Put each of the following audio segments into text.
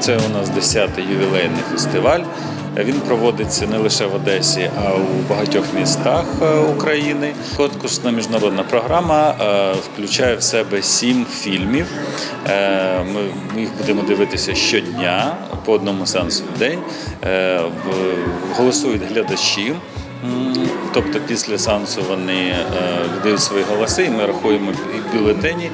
Це у нас 10-й ювілейний фестиваль. Він проводиться не лише в Одесі, а у багатьох містах е, України. Конкурсна міжнародна програма е, включає в себе сім фільмів. Е, Ми їх будемо дивитися щодня по одному сеансу в день. Голосують глядачі. Тобто після сеансу вони е, віддають свої голоси, і ми рахуємо бю- бюлетені.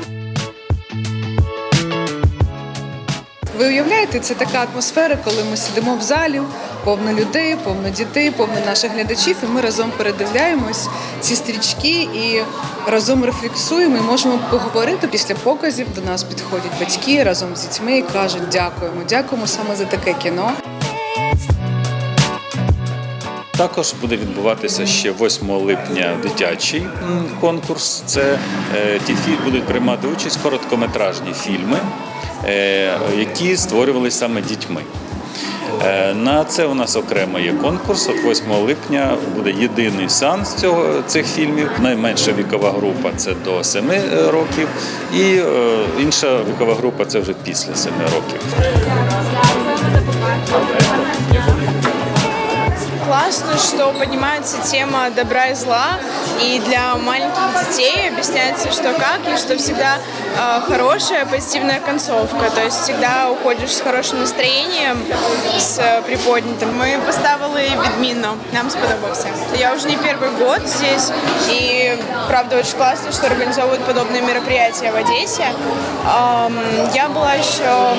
Ви уявляєте, це така атмосфера, коли ми сидимо в залі, повно людей, повно дітей, повно наших глядачів, і ми разом передивляємось ці стрічки і разом рефлексуємо і можемо поговорити. Після показів до нас підходять батьки разом з дітьми і кажуть дякуємо, дякуємо саме за таке кіно. Також буде відбуватися ще 8 липня дитячий конкурс. Це е, ті фі будуть приймати участь короткометражні фільми, е, які створювалися саме дітьми. Е, На це у нас окремо є конкурс. От 8 липня буде єдиний сеанс цього цих фільмів. Найменша вікова група це до 7 років, і е, інша вікова група це вже після 7 років. Классно, что поднимается тема добра и зла, и для маленьких детей объясняется, что как, и что всегда э, хорошая, позитивная концовка. То есть всегда уходишь с хорошим настроением, с приподнятым. Мы поставили відмінно, нам сподобався. Я уже не первый год здесь, и правда очень классно, что организовывают подобные мероприятия в Одессе. Ам, Я была еще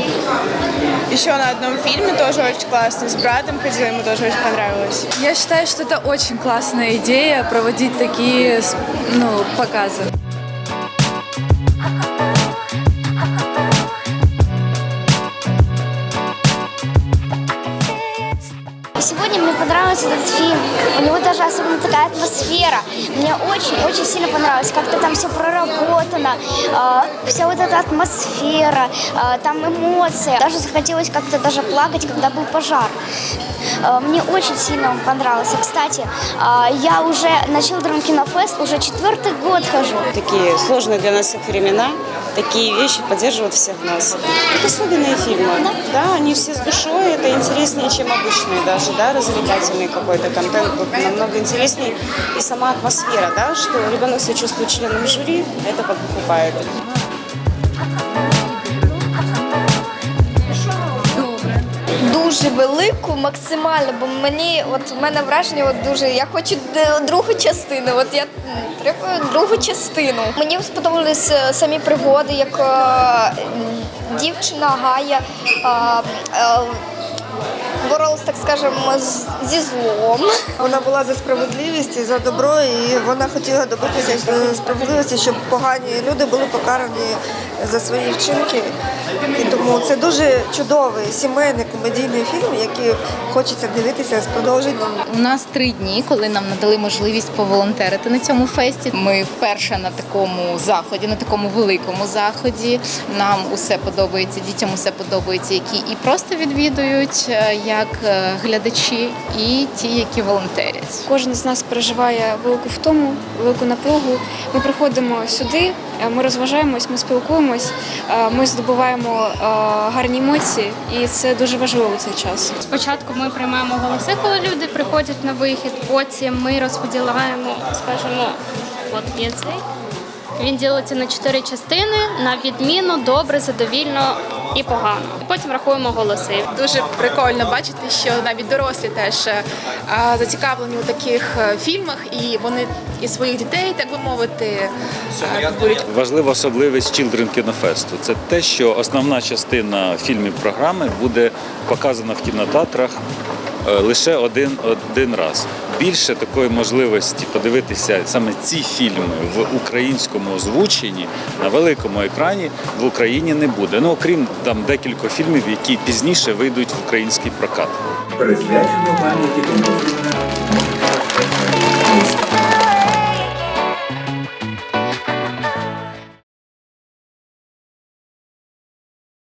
еще на одном фильме, тоже очень классно, с братом ходила, ему тоже очень понравилось. Я считаю, что это очень классная идея проводить такие ну, показы. Сегодня мне понравился этот фильм. У него даже особенно такая атмосфера. Мне очень-очень сильно понравилось. Как-то там все проработано. э, вся вот эта атмосфера, э, там эмоции. Даже захотелось как-то даже плакать, когда был пожар. Э, мне очень сильно он понравился. Кстати, э, я уже на Children Kino Fest уже четвертый год хожу. Такие сложные для нас всех времена, такие вещи поддерживают всех нас. Это особенные фильмы. Да, они все с душой, это интереснее, чем обычные даже, да, развлекательный какой-то контент. Тут намного интереснее. И сама атмосфера, да, что ребенок себя чувствует членом жюри, это подкупает. Дуже велику, максимально, бо мені, от в мене враження, от дуже я хочу другу частину. От я треба другу частину. Мені сподобались е, самі пригоди, як е, дівчина Гая. е, е, Боролась, так скажемо, зі злом. Вона була за справедливість і за добро, і вона хотіла добитися справедливості, щоб погані люди були покарані за свої вчинки. І тому це дуже чудовий сімейний комедійний фільм, який хочеться дивитися з продовженням. У нас три дні, коли нам надали можливість поволонтерити на цьому фесті. Ми вперше на такому заході, на такому великому заході. Нам усе подобається, дітям усе подобається, які і просто відвідують е, як е, глядачі, і ті, які волонтерять. Кожен з нас переживає велику втому, велику напругу. Ми приходимо сюди, е, ми розважаємось, ми спілкуємось, е, ми здобуваємо гарні емоції, і це дуже важливо в цей час. Спочатку ми приймаємо голоси, коли люди приходять на вихід. Потім ми розподіляємо, скажімо, от є цей. Він ділиться на чотири частини на відміну, добре, задовільно і погано. Потім рахуємо голоси. Дуже прикольно бачити, що навіть дорослі теж е, зацікавлені у таких е, фільмах, і вони і своїх дітей, так би мовити, е, будуть Важлива особливість Children кінофесту. Це те, що основна частина фільмів програми буде показана в кінотеатрах лише один, один раз. Більше такої можливості подивитися саме ці фільми в українському озвученні на великому екрані в Україні не буде. Ну окрім там декількох фільмів, які пізніше вийдуть в український прокат. присвячено пам'яті композитора